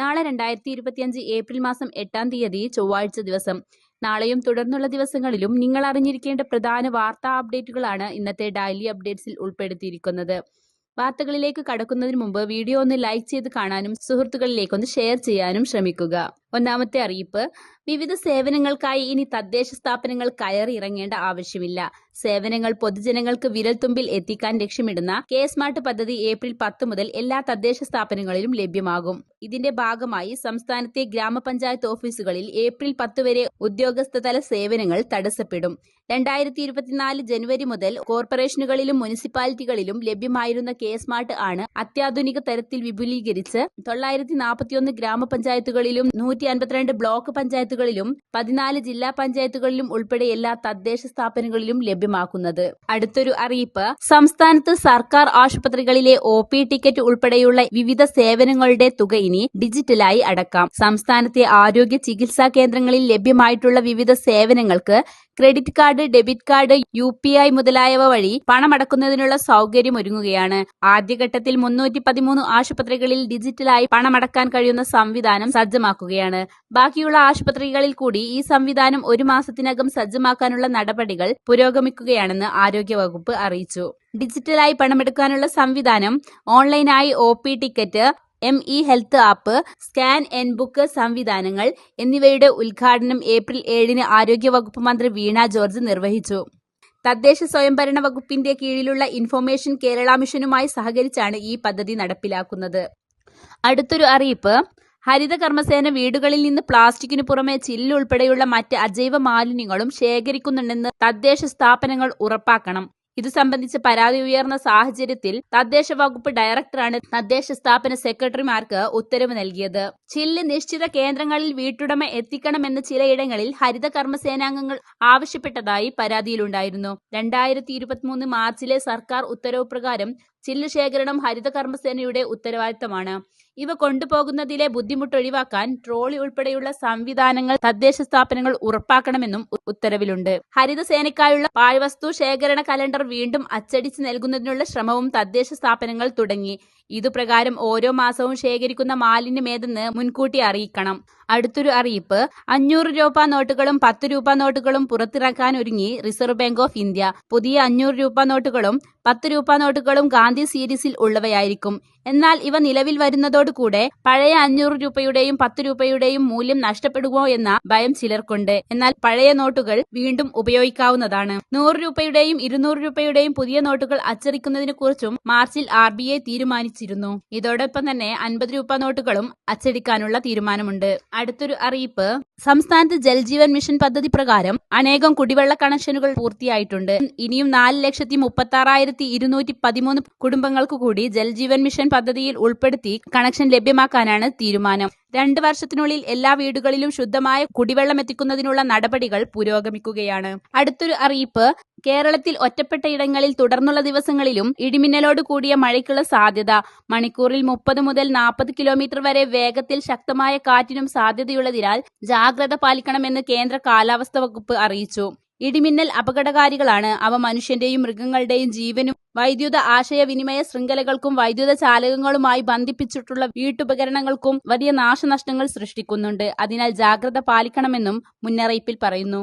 നാളെ രണ്ടായിരത്തി ഇരുപത്തിയഞ്ച് ഏപ്രിൽ മാസം എട്ടാം തീയതി ചൊവ്വാഴ്ച ദിവസം. നാളെയും തുടർന്നുള്ള ദിവസങ്ങളിലും നിങ്ങൾ അറിഞ്ഞിരിക്കേണ്ട പ്രധാന വാർത്താ അപ്ഡേറ്റുകളാണ് ഇന്നത്തെ ഡെയിലി അപ്ഡേറ്റ്സിൽ ഉൾപ്പെടുത്തിയിരിക്കുന്നത്. വാർത്തകളിലേക്ക് കടക്കുന്നതിന് മുമ്പ് വീഡിയോ ഒന്ന് ലൈക്ക് ചെയ്ത് കാണാനും സുഹൃത്തുക്കളിലേക്കൊന്ന് ഷെയർ ചെയ്യാനും ശ്രമിക്കുക. ഒന്നാമത്തെ അറിയിപ്പ് വിവിധ സേവനങ്ങൾക്കായി ഇനി തദ്ദേശ സ്ഥാപനങ്ങൾ കയറി ഇറങ്ങേണ്ട ആവശ്യമില്ല. സേവനങ്ങൾ പൊതുജനങ്ങൾക്ക് വിരൽത്തുമ്പിൽ എത്തിക്കാൻ ലക്ഷ്യമിടുന്ന കെ സ്മാർട്ട് പദ്ധതി ഏപ്രിൽ പത്ത് മുതൽ എല്ലാ തദ്ദേശ സ്ഥാപനങ്ങളിലും ലഭ്യമാകും. ഇതിന്റെ ഭാഗമായി സംസ്ഥാനത്തെ ഗ്രാമപഞ്ചായത്ത് ഓഫീസുകളിൽ ഏപ്രിൽ പത്ത് വരെ ഉദ്യോഗസ്ഥതല സേവനങ്ങൾ തടസ്സപ്പെടും. രണ്ടായിരത്തി ഇരുപത്തിനാല് ജനുവരി മുതൽ കോർപ്പറേഷനുകളിലും മുനിസിപ്പാലിറ്റികളിലും ലഭ്യമായിരുന്ന കെ സ്മാർട്ട് ആണ് അത്യാധുനിക തരത്തിൽ വിപുലീകരിച്ച് തൊള്ളായിരത്തി നാൽപ്പത്തിയൊന്ന് ഗ്രാമപഞ്ചായത്തുകളിലും നൂറ്റി അൻപത്തിരണ്ട് ബ്ലോക്ക് പഞ്ചായത്തുകളിലും പതിനാല് ജില്ലാ പഞ്ചായത്തുകളിലും ഉൾപ്പെടെ എല്ലാ തദ്ദേശ സ്ഥാപനങ്ങളിലും ലഭ്യമാക്കുന്നത്. അടുത്തൊരു അറിയിപ്പ് സംസ്ഥാനത്ത് സർക്കാർ ആശുപത്രികളിലെ ഒ പി ടിക്കറ്റ് ഉൾപ്പെടെയുള്ള വിവിധ സേവനങ്ങളുടെ തുക ഇനി ഡിജിറ്റലായി അടക്കാം. സംസ്ഥാനത്തെ ആരോഗ്യ ചികിത്സാ കേന്ദ്രങ്ങളിൽ ലഭ്യമായിട്ടുള്ള വിവിധ സേവനങ്ങൾക്ക് credit card debit card U P I മുതലായവ വഴി പണമടക്കുന്നതിനുള്ള സൗകര്യം ഒരുങ്ങുകയാണ്. ആദ്യഘട്ടത്തിൽ മുന്നൂറ്റി പതിമൂന്ന് ആശുപത്രികളിൽ ഡിജിറ്റലായി പണമടക്കാൻ കഴിയുന്ന സംവിധാനം സജ്ജമാക്കുകയാണ്. ബാക്കിയുള്ള ആശുപത്രികളിൽ കൂടി ഈ സംവിധാനം ഒരു മാസത്തിനകം സജ്ജമാക്കാനുള്ള നടപടികൾ പുരോഗമിക്കുകയാണെന്ന് ആരോഗ്യവകുപ്പ് അറിയിച്ചു. ഡിജിറ്റലായി പണമെടുക്കാനുള്ള സംവിധാനം ഓൺലൈനായി O P ticket M e health app scan n book സംവിധാനങ്ങൾ എന്നിവയുടെ ഉദ്ഘാടനം ഏപ്രിൽ ഏഴിന് ആരോഗ്യവകുപ്പ് മന്ത്രി വീണ ജോർജ് നിർവഹിച്ചു. തദ്ദേശ സ്വയംഭരണ വകുപ്പിന്റെ കീഴിലുള്ള ഇൻഫർമേഷൻ കേരള മിഷനുമായി സഹകരിച്ചാണ് ഈ പദ്ധതി നടപ്പിലാക്കുന്നത്. അടുത്തൊരു അറിയിപ്പ് ഹരിത കർമ്മസേന വീടുകളിൽ നിന്ന് പ്ലാസ്റ്റിക്കിനു പുറമെ ചില്ല് ഉൾപ്പെടെയുള്ള മറ്റ് അജൈവ മാലിന്യങ്ങളും ശേഖരിക്കുന്നുണ്ടെന്ന് തദ്ദേശ സ്ഥാപനങ്ങൾ ഉറപ്പാക്കണം. ഇത് സംബന്ധിച്ച് പരാതി ഉയർന്ന സാഹചര്യത്തിൽ തദ്ദേശ വകുപ്പ് ഡയറക്ടറാണ് തദ്ദേശ സ്ഥാപന സെക്രട്ടറിമാർക്ക് ഉത്തരവ് നൽകിയത്. ചില്ല് നിശ്ചിത കേന്ദ്രങ്ങളിൽ വീട്ടുടമ എത്തിക്കണമെന്ന് ചിലയിടങ്ങളിൽ ഹരിത കർമ്മസേനാംഗങ്ങൾ ആവശ്യപ്പെട്ടതായി പരാതിയിലുണ്ടായിരുന്നു. രണ്ടായിരത്തി ഇരുപത്തിമൂന്ന് മാർച്ചിലെ സർക്കാർ ഉത്തരവ് പ്രകാരം ചില്ല് ശേഖരണം ഹരിത കർമ്മസേനയുടെ ഉത്തരവാദിത്തമാണ്. ഇവ കൊണ്ടുപോകുന്നതിലെ ബുദ്ധിമുട്ട് ഒഴിവാക്കാൻ ട്രോളി ഉൾപ്പെടെയുള്ള സംവിധാനങ്ങൾ തദ്ദേശ സ്ഥാപനങ്ങൾ ഉറപ്പാക്കണമെന്നും ഉത്തരവിലുണ്ട്. ഹരിതസേനയ്ക്കായുള്ള പാഴ്വസ്തു ശേഖരണ കലണ്ടർ വീണ്ടും അച്ചടിച്ച് നൽകുന്നതിനുള്ള ശ്രമവും തദ്ദേശ സ്ഥാപനങ്ങൾ തുടങ്ങി. ഇതുപ്രകാരം ഓരോ മാസവും ശേഖരിക്കുന്ന മാലിന്യമേതെന്ന് മുൻകൂട്ടി അറിയിക്കണം. അടുത്തൊരു അറിയിപ്പ് അഞ്ഞൂറ് രൂപ നോട്ടുകളും പത്ത് രൂപ നോട്ടുകളും പുറത്തിറക്കാൻ ഒരുങ്ങി റിസർവ് ബാങ്ക് ഓഫ് ഇന്ത്യ. പുതിയ അഞ്ഞൂറ് രൂപ നോട്ടുകളും പത്ത് രൂപ നോട്ടുകളും ഗാന്ധി സീരീസിൽ ഉള്ളവയായിരിക്കും. എന്നാൽ ഇവ നിലവിൽ വരുന്നതോടുകൂടെ പഴയ അഞ്ഞൂറ് രൂപയുടെയും പത്ത് രൂപയുടെയും മൂല്യം നഷ്ടപ്പെടുമോ എന്ന ഭയം ചിലർക്കുണ്ട്. എന്നാൽ പഴയ നോട്ടുകൾ വീണ്ടും ഉപയോഗിക്കാവുന്നതാണ്. നൂറ് രൂപയുടെയും ഇരുന്നൂറ് രൂപയുടെയും പുതിയ നോട്ടുകൾ അച്ചടിക്കുന്നതിനെ കുറിച്ചും മാർച്ചിൽ ആർ ബി ഐ തീരുമാനിച്ചിരുന്നു. ഇതോടൊപ്പം തന്നെ അൻപത് രൂപ നോട്ടുകളും അച്ചടിക്കാനുള്ള തീരുമാനമുണ്ട്. അടുത്തൊരു അറിയിപ്പ് സംസ്ഥാനത്ത് ജൽജീവൻ മിഷൻ പദ്ധതി പ്രകാരം അനേകം കുടിവെള്ള കണക്ഷനുകൾ പൂർത്തിയായിട്ടുണ്ട്. ഇനിയും നാല് ലക്ഷത്തി മുപ്പത്തി ആറായിരത്തി ഇരുന്നൂറ്റി പതിമൂന്ന് കുടുംബങ്ങൾക്ക് കൂടി ജൽജീവൻ മിഷൻ പദ്ധതിയിൽ ഉൾപ്പെടുത്തി കണക്ഷൻ ലഭ്യമാക്കാനാണ് തീരുമാനം. രണ്ട് വർഷത്തിനുള്ളിൽ എല്ലാ വീടുകളിലും ശുദ്ധമായ കുടിവെള്ളം എത്തിക്കുന്നതിനുള്ള നടപടികൾ പുരോഗമിക്കുകയാണ്. അടുത്തൊരു അറിയിപ്പ് കേരളത്തിൽ ഒറ്റപ്പെട്ട ഇടങ്ങളിൽ തുടർന്നുള്ള ദിവസങ്ങളിലും ഇടിമിന്നലോട് കൂടിയ മഴയ്ക്കുള്ള സാധ്യത. മണിക്കൂറിൽ മുപ്പത് മുതൽ നാൽപ്പത് കിലോമീറ്റർ വരെ വേഗത്തിൽ ശക്തമായ കാറ്റിനും സാധ്യതയുള്ളതിനാൽ ജാഗ്രത പാലിക്കണമെന്ന് കേന്ദ്ര കാലാവസ്ഥ വകുപ്പ് അറിയിച്ചു. ഇടിമിന്നൽ അപകടകാരികളാണ് അവ മനുഷ്യന്റെയും മൃഗങ്ങളുടെയും ജീവനും വൈദ്യുത ആശയവിനിമയ ശൃംഖലകൾക്കും വൈദ്യുത ചാലകങ്ങളുമായി ബന്ധിപ്പിച്ചിട്ടുള്ള വീട്ടുപകരണങ്ങൾക്കും വലിയ നാശനഷ്ടങ്ങൾ സൃഷ്ടിക്കുന്നുണ്ട്. അതിനാൽ ജാഗ്രത പാലിക്കണമെന്നും മുന്നറിയിപ്പിൽ പറയുന്നു.